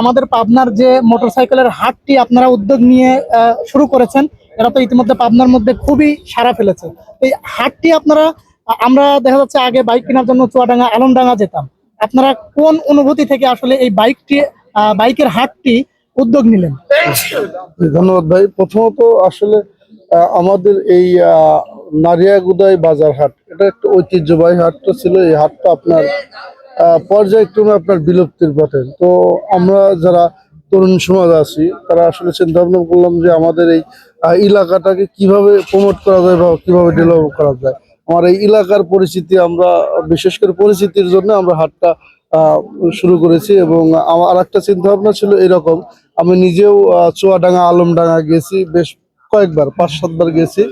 আমাদের পাবনার যে মোটরসাইকেলের হাটটি আপনারা উদ্যোগ নিয়ে শুরু করেছেন, এরা তো ইতিমধ্যে পাবনার মধ্যে খুবই সারা ফেলেছে। এই হাটটি আপনারা আমরা দেখা যাচ্ছে আগে বাইক কেনার জন্য চুয়াডাঙ্গা, আলমডাঙ্গা যেতাম। আপনারা কোন অনুভূতি থেকে আসলে এই বাইকটি বাইকের হাটটি উদ্যোগ নিলেন? ধন্যবাদ ভাই। প্রথমত আসলে আমাদের এই নারিয়াগুদাই বাজার হাট, এটা একটা ঐতিহ্যবাহী হাটটা ছিল। এই হাটটা আপনার পর্যায়ক্রমে আপনার বিলুপ্তির পথে। তো আমরা যারা তরুণ সমাজ আছি, তারা আসলে চিন্তা ভাবনা করলাম যে আমাদের এই এলাকাটাকে কীভাবে প্রমোট করা যায় বা কীভাবে ডেভেলপ করা যায়। আমার এই এলাকার পরিচিতি আমরা, বিশেষ করে পরিচিতির জন্য আমরা হাটটা শুরু করেছি এবং আমার আর একটা চিন্তা ভাবনা ছিল এরকম। আমি নিজেও চুয়াডাঙ্গা, আলমডাঙ্গা গেছি বেশ কয়েকবার, পাঁচ সাতবার গেছি।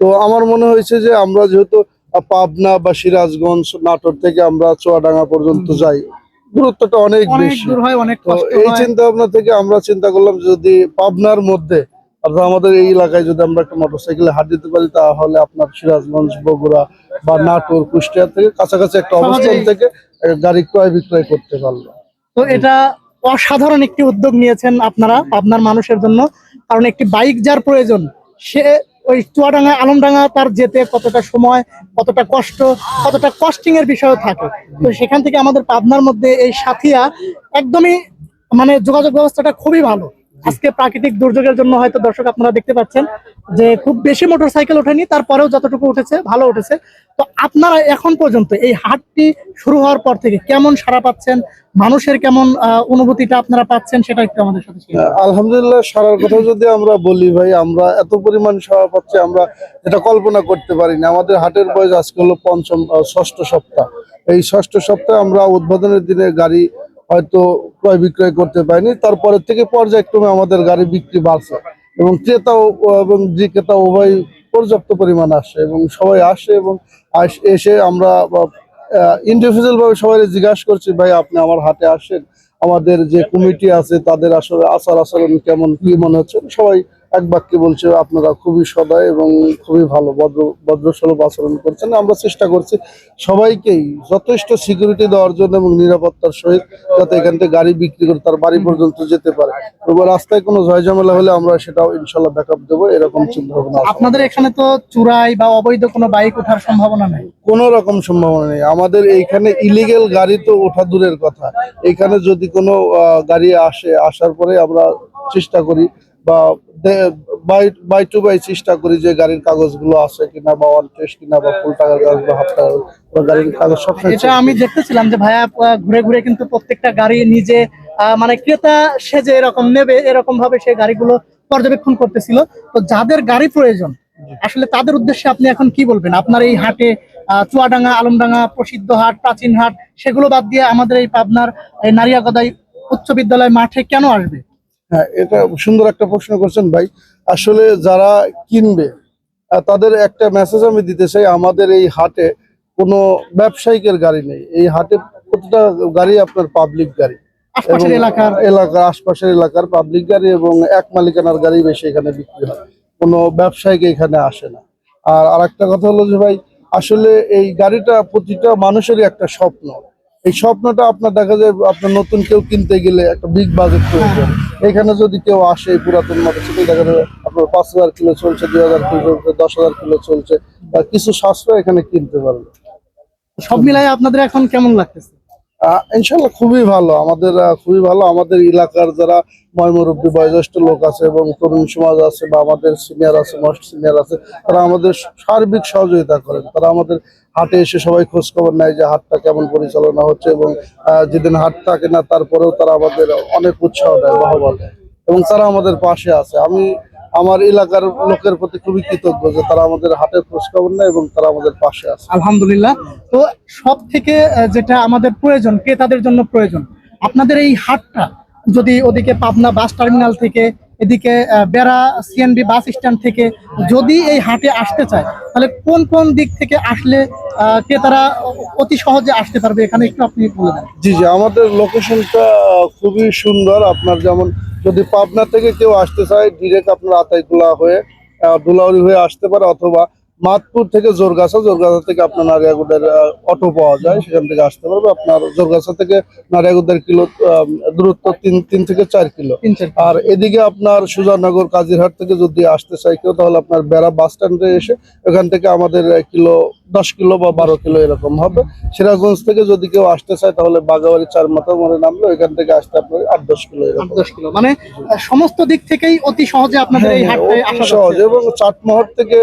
তো আমার মনে হয়েছে যে আমরা যেহেতু পাবনা বা সিরাজগঞ্জ নাটোর থেকে আমরা চুয়াডাঙ্গা পর্যন্ত যাই। দূরত্বটা অনেক বেশি। এই চিন্তা ভাবনা থেকে আমরা চিন্তা করলাম যদি পাবনার মধ্যে অর্থাৎ আমাদের এই এলাকায় যদি আমরা একটা মোটরসাইকেলে হাট দিতে পারি তাহলে আপনার সিরাজগঞ্জ বগুড়া বা নাটোর কুষ্টিয়া থেকে কাছাকাছি একটা অবস্থান থেকে গাড়ি ক্রয় বিক্রয় করতে পারল তো এটা অসাধারণ একটি উদ্যোগ নিয়েছেন আপনারা আপনার মানুষের জন্য। কারণ একটি বাইক যার প্রয়োজন সে ওই চুয়াডাঙ্গা আলমডাঙ্গা তার যেতে কতটা সময় কতটা কষ্ট কতটা কস্টিং এর বিষয় থাকে। তো সেখান থেকে আমাদের পাবনার মধ্যে এই সাথিয়া একদমই মানে যোগাযোগ ব্যবস্থাটা খুবই ভালো। আজকে প্রাকৃতিক দুর্যোগের জন্য হয়তো দর্শক আপনারা দেখতে পাচ্ছেন। যে খুব বেশি মোটরসাইকেল ওঠেনি, তারপরেও যতটুকু উঠেছে, ভালো উঠেছে। তো আপনারা এখন পর্যন্ত এই হাটটি শুরু হওয়ার পর থেকে কেমন সারা পাচ্ছেন? মানুষের কেমন অনুভূতিটা আপনারা পাচ্ছেন, সেটা একটু আমাদের সাথে আলহামদুলিল্লাহ, সারার কথা যদি আমরা বলি ভাই, আমরা এত পরিমাণ সারা পাচ্ছি, আমরা এটা কল্পনা করতে পারি না আমাদের হাটের বয়স আজকে হলো পঞ্চম ষষ্ঠ সপ্তাহ। এই ষষ্ঠ সপ্তাহে আমরা উদ্বোধনের দিনে গাড়ি হয়তো ক্রয় বিক্রয় করতে পারিনি, তারপরের থেকে পর্যায়ক্রমে আমাদের গাড়ি বিক্রি বাড়ছে। এবং ক্রেতা এবং বিক্রেতা উভয় পর্যাপ্ত পরিমাণ আসে এবং সবাই আসে এবং এসে আমরা ইন্ডিভিজুয়াল ভাবে সবাই জিজ্ঞাসা করছি, ভাই, আপনি আমার হাতে আসেন? আমাদের যে কমিটি আছে, তাদের আসলে আচার আচরণ কেমন, কি মনে হচ্ছে? সবাই এক বাক্যে বলছে আপনারা খুবই সদয় এবং খুবই ভালো ভদ্র ভদ্রসুলভ আচরণ করছেন। আমরা চেষ্টা করছি সবাইকেই যথেষ্ট সিকিউরিটি দেওয়ার জন্য এবং নিরাপত্তার সহিত যাতে এখান থেকে গাড়ি বিক্রি করে তার বাড়ি পর্যন্ত যেতে পারে। এবং রাস্তায় কোনো ঝয়ঝামেলা হলে আমরা সেটাও ইনশাল্লাহ ব্যাক আপ দেবো এরকম চিন্তা ভাবনা আপনাদের এখানে তো চুরাই বা অবৈধ কোনো বাইক ওঠার সম্ভাবনা নেই? কোনো রকম সম্ভাবনা নেই। আমাদের এইখানে ইলিগেল গাড়ি তো ওঠা দূরের কথা। এখানে যদি কোনো গাড়ি আসে আসার পরে আমরা চেষ্টা করি বা বাই টু বাই চেষ্টা করি যে গাড়ির কাগজগুলো আছে কিনা বা ওয়ান টেস্ট কিনা বা ফুল টাকার কাগজ বা হাফ টাকার গাড়ির কাগজ সবসময় এটা আমি দেখতেছিলাম যে ভাইয়া ঘুরে ঘুরে কিন্তু প্রত্যেকটা গাড়ি নিজে মানে ক্রেতা সেজে এরকম নেবে এরকম ভাবে সে গাড়িগুলো পর্যবেক্ষণ করতেছিল। তো যাদের গাড়ি প্রয়োজন আসলে তাদের উদ্দেশ্যে আপনি এখন কি বলবেন? আপনার এই হাটে চুয়াডাঙ্গা আলমডাঙ্গা প্রসিদ্ধ হাট প্রাচীন হাট সেগুলো বাদ দিয়ে আমাদের এই পাবনার এই নারিয়াগদাই উচ্চ বিদ্যালয় মাঠে কেন আসবে? হ্যাঁ এটা সুন্দর একটা প্রশ্ন করছেন ভাই। আসলে যারা কিনবে তাদের একটা মেসেজ আমি দিতে চাই আমাদের এই হাটে কোনো ব্যবসায়িকের গাড়ি নেই। এই হাটে প্রতিটা গাড়ি আপনার পাবলিক গাড়ি। আশপাশের এলাকার? এলাকার আশপাশের এলাকার পাবলিক গাড়ি এবং এক মালিকানার গাড়ি বেশি এখানে বিক্রি হয়। কোনো ব্যবসায়িক এখানে আসে না। আর আরেকটা কথা হলো যে ভাই আসলে এই গাড়িটা প্রতিটা মানুষেরই একটা স্বপ্ন। এই স্বপ্নটা আপনার দেখা যায় আপনার নতুন কেউ কিনতে গেলে একটা বিগ বাজেট প্রয়োজন এখানে যদি কেউ আসে পুরাতন পুরাতন মোটরসাইকেল দেখা যাবে আপনার পাঁচ হাজার কিলো চলছে, দুই হাজার কিলো চলছে, দশ হাজার কিলো চলছে, বা কিছু সাশ্রয় এখানে কিনতে পারবে। সব মিলাই আপনাদের এখন কেমন লাগতেছে? ইনশাল্লাহ খুবই ভালো। আমাদের খুবই ভালো। আমাদের এলাকার যারা ময়মুরব্বী বয়োজ্যেষ্ঠ লোক আছে এবং তরুণ সমাজ আছে বা আমাদের সিনিয়র আছে মোস্ট সিনিয়র আছে, তারা আমাদের সার্বিক সহযোগিতা করেন। তারা আমাদের হাটে এসে সবাই খোঁজ খবর নেয় যে হাটটা কেমন পরিচালনা হচ্ছে এবং যেদিন হাট থাকে না, তারপরেও তারা আমাদের অনেক উৎসাহ দেয়, বাহবা দেয় এবং তারা আমাদের পাশে আছে। আমি আমার এলাকার লোকের প্রতি খুবই কৃতজ্ঞ যে তারা আমাদের হাটের খোঁজ খবর নেয় এবং তারা আমাদের পাশে আছে। আলহামদুলিল্লাহ। তো সব থেকে যেটা আমাদের প্রয়োজন ক্রেতাদের জন্য প্রয়োজন? আপনাদের এই হাটটা যদি ওদিকে পাবনা বাস টার্মিনাল থেকে এদিকে বেড়া সিএনবি বাস স্ট্যান্ড থেকে যদি এই হাটে আসতে চায়, তাহলে কোন কোন দিক থেকে আসলে ক্রেতারা অতি সহজে আসতে পারবে? এখানে একটু আপনি বলে দেন। জি জি, আমাদের লোকেশনটা খুবই সুন্দর। আপনার যেমন যদি পাবনা থেকে কেউ আসতে চায় ডিরেক্ট আপনার আতাইকুলা হয়ে দুলাউরি হয়ে আসতে পারে, অথবা মাতপুর থেকে জোরগাছা জোরগাছা থেকে আপনার নারিয়াগুদের অটো পাওয়া যায়। সেখান থেকে আসতে পারবে। আপনার জোরগাছা থেকে নারিয়াগুদের কিলো দূরত্ব তিন তিন থেকে চার কিলো। আর এদিকে আপনার সুজানগর কাজিরহাট থেকে যদি আসতে চাই কেউ তাহলে আপনার বেড়া বাস স্ট্যান্ডে এসে এখান থেকে আমাদের কিলো দশ কিলো বা বারো কিলো এরকম হবে। সিরাজগঞ্জ থেকে যদি কেউ আসতে চায় তাহলে বাগাবাড়ি চার মাথা মনে নামলো এখান থেকে আসতে আপনার আট দশ কিলো আট দশ কিলো। মানে সমস্ত দিক থেকেই অতি সহজে আপনাদের এই হ্যাঁ, অতি আসা সহজ। এবং চাটমোহর থেকে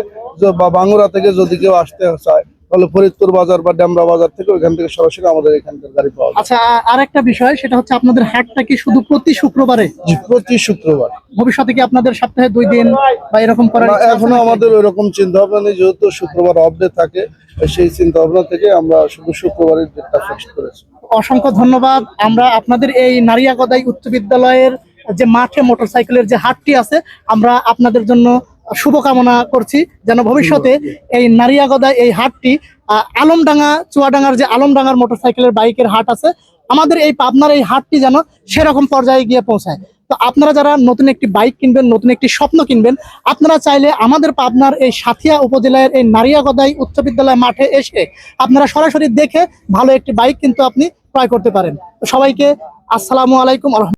বা বাঙ্গুরা থেকে যদি কেউ আসতে চায় তাহলে ফরিদপুর বাজার বা ডেমরা বাজার থেকে ওইখান থেকে সরাসরি আমাদের এখানকার গাড়ি পাওয়া যায়। আচ্ছা আ- আরেকটা বিষয় সেটা হচ্ছে আপনাদের হাটটা কি শুধু প্রতি শুক্রবারে? প্রতি শুক্রবার। ভবিষ্যতে কি আপনাদের সপ্তাহে দুই দিন বা এরকম করার এখনও? আমাদের ওইরকম চিন্তা ভাবনা নেই যেহেতু শুক্রবার অফ ডে থাকে সেই চিন্তা ভাবনা থেকে আমরা শুধু শুক্রবারের ডেটটা ফিক্সড করেছি। অসংখ্য ধন্যবাদ। আমরা আপনাদের এই নারিয়াগদাই উচ্চ বিদ্যালয়ের যে মাঠে মোটরসাইকেলের যে হাটটি আছে আমরা আপনাদের জন্য শুভকামনা করছি যেন ভবিষ্যতে এই নারিয়াগদাই এই হাটটি আহ, আলমডাঙ্গা চুয়াডাঙ্গার যে আলমডাঙ্গার মোটরসাইকেলের বাইকের হাট আছে আমাদের এই পাবনার এই হাটটি যেন সেরকম পর্যায়ে গিয়ে পৌঁছায়। তো আপনারা যারা নতুন একটি বাইক কিনবেন নতুন একটি স্বপ্ন কিনবেন আপনারা চাইলে আমাদের পাবনার এই সাথিয়া উপজেলার এই নারিয়াগদাই উচ্চ বিদ্যালয় মাঠে এসে আপনারা সরাসরি দেখে ভালো একটি বাইক কিন্তু আপনি ক্রয় করতে পারেন। তো সবাইকে আসসালামু আলাইকুম আলহাম